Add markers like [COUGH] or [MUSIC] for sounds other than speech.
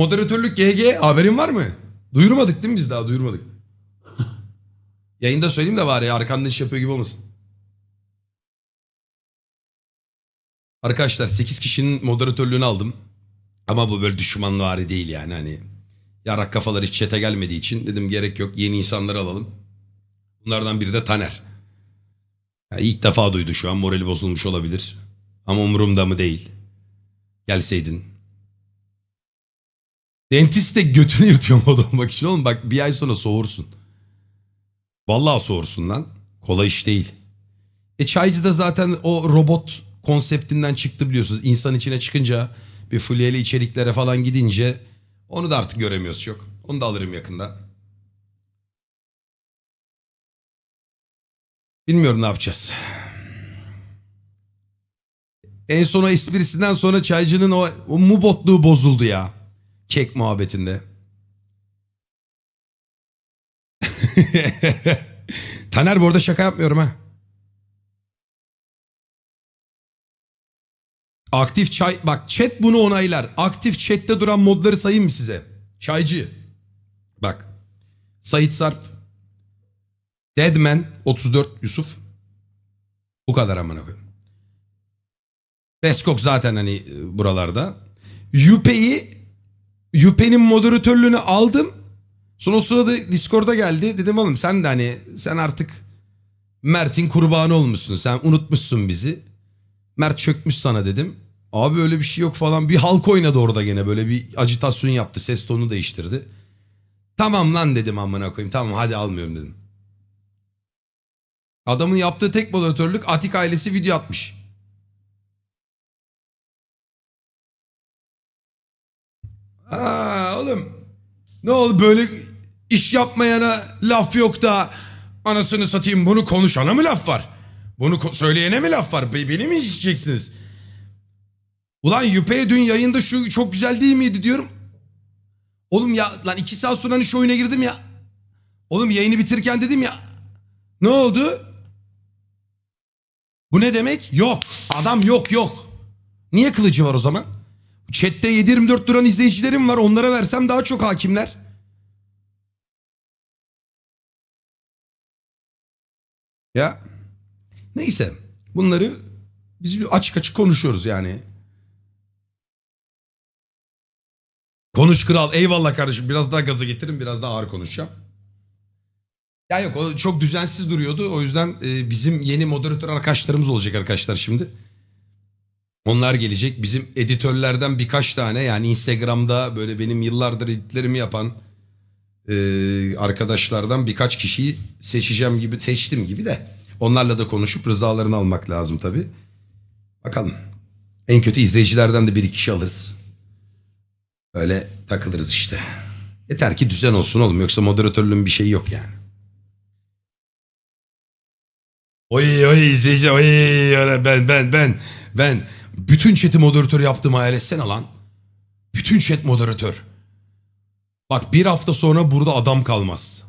Moderatörlük GG haberin var mı? Duyurmadık değil mi biz daha duyurmadık. [LAUGHS] Yayında söyleyeyim de var ya arkanda iş yapıyor gibi olmasın. Arkadaşlar 8 kişinin moderatörlüğünü aldım. Ama bu böyle düşmanvari değil yani hani. Yarak kafalar hiç çete gelmediği için dedim gerek yok yeni insanları alalım. Bunlardan biri de Taner. Ya ilk defa duydu şu an morali bozulmuş olabilir. Ama umurumda mı değil. Gelseydin. Dentist de götünü yırtıyor [LAUGHS] mod olmak için oğlum bak bir ay sonra soğursun. Vallahi soğursun lan. Kolay iş değil. E çaycı da zaten o robot konseptinden çıktı biliyorsunuz. İnsan içine çıkınca bir fulyeli içeriklere falan gidince onu da artık göremiyoruz çok. Onu da alırım yakında. Bilmiyorum ne yapacağız. En son o esprisinden sonra çaycının o, o mubotluğu bozuldu ya. Kek muhabbetinde. [LAUGHS] Taner bu arada şaka yapmıyorum ha. Aktif çay bak chat bunu onaylar. Aktif chatte duran modları sayayım mı size? Çaycı. Bak. Sait Sarp. Deadman 34 Yusuf. Bu kadar amına koyayım. Beskok zaten hani e, buralarda. Yüpe'yi Yüpe'nin moderatörlüğünü aldım. Sonra o sırada Discord'a geldi. Dedim oğlum sen de hani sen artık Mert'in kurbanı olmuşsun. Sen unutmuşsun bizi. Mert çökmüş sana dedim. Abi öyle bir şey yok falan. Bir halk oynadı orada gene böyle bir acitasyon yaptı. Ses tonunu değiştirdi. Tamam lan dedim amına koyayım. Tamam hadi almıyorum dedim. Adamın yaptığı tek moderatörlük Atik ailesi video atmış. Aa oğlum. Ne oldu böyle iş yapmayana laf yok da anasını satayım bunu konuşana mı laf var? Bunu söyleyene mi laf var? Be- Beni mi işleyeceksiniz? Ulan Yüpe'ye dün yayında şu çok güzel değil miydi diyorum. Oğlum ya lan iki saat sonra hani şu oyuna girdim ya. Oğlum yayını bitirirken dedim ya. Ne oldu? Bu ne demek? Yok. Adam yok yok. Niye kılıcı var o zaman? Chat'te 7-24 duran izleyicilerim var. Onlara versem daha çok hakimler. Ya. Neyse. Bunları biz açık açık konuşuyoruz yani. Konuş kral. Eyvallah kardeşim. Biraz daha gaza getirin. Biraz daha ağır konuşacağım. Ya yok o çok düzensiz duruyordu. O yüzden e, bizim yeni moderatör arkadaşlarımız olacak arkadaşlar şimdi. Onlar gelecek. Bizim editörlerden birkaç tane yani Instagram'da böyle benim yıllardır editlerimi yapan e, arkadaşlardan birkaç kişiyi seçeceğim gibi seçtim gibi de onlarla da konuşup rızalarını almak lazım tabii. Bakalım. En kötü izleyicilerden de bir iki kişi alırız. Öyle takılırız işte. Yeter ki düzen olsun oğlum yoksa moderatörlüğün bir şeyi yok yani. Oy oy izleyici oy ben ben ben ben bütün chat'i moderatör yaptığımı hayal etsene lan. Bütün chat moderatör. Bak bir hafta sonra burada adam kalmaz.